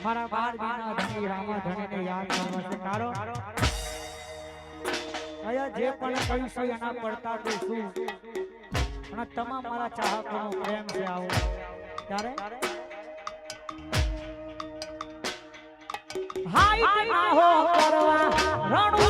મારા બાર બારના ધણી રામા ધણીને યાદ કરવા છે કારો અયા જે પણ કહ્યું છું એના પડતા તો છું અને તમામ મારા ચાહકોનો પ્રેમ છે આવો ત્યારે હાઈ હો કરવા રણું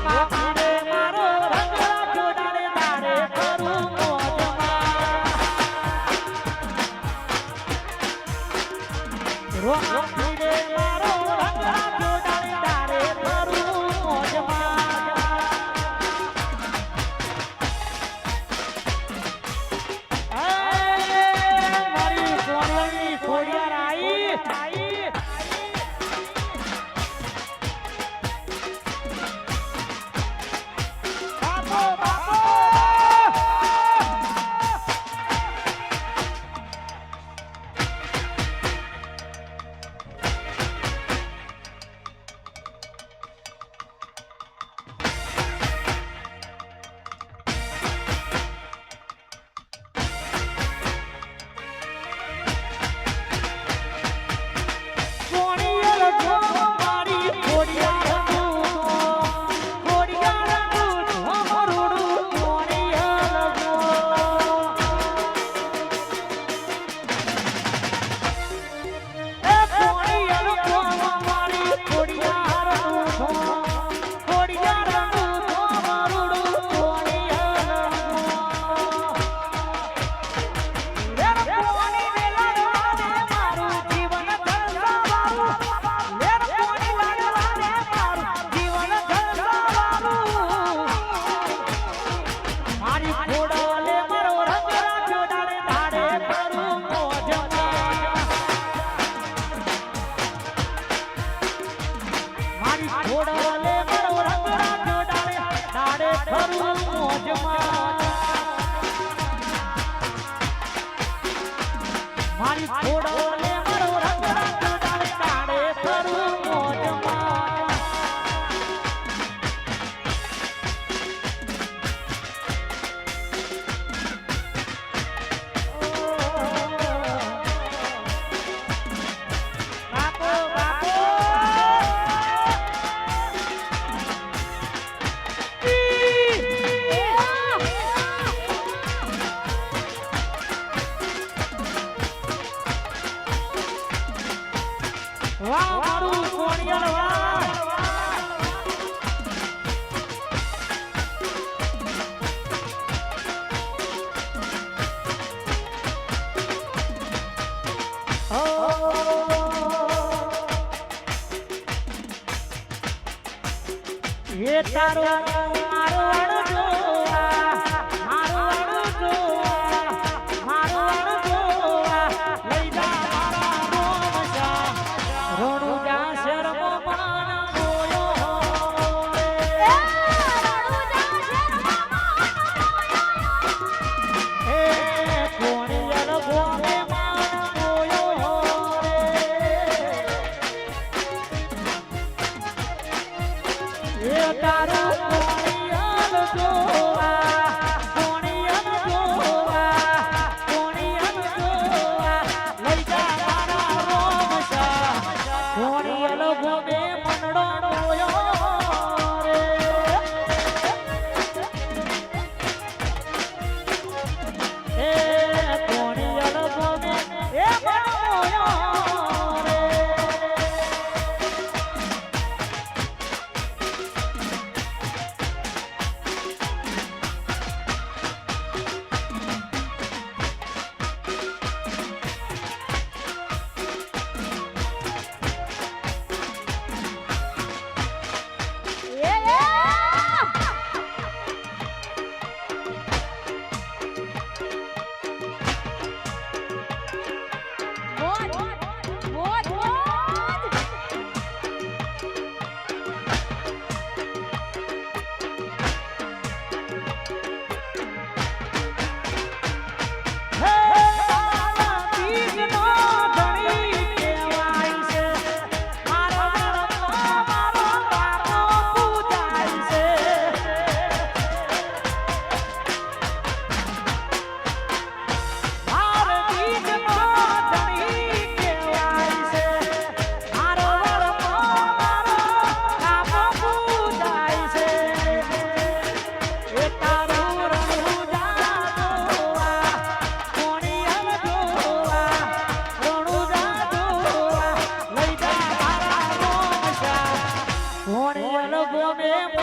发发。ઘોડા લે મારો રંગ ડાળે ડાળે ફરું મોજમાં. એ તારો મારો વાળો જો મારો વાળો જો એ તારું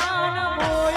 জানাবো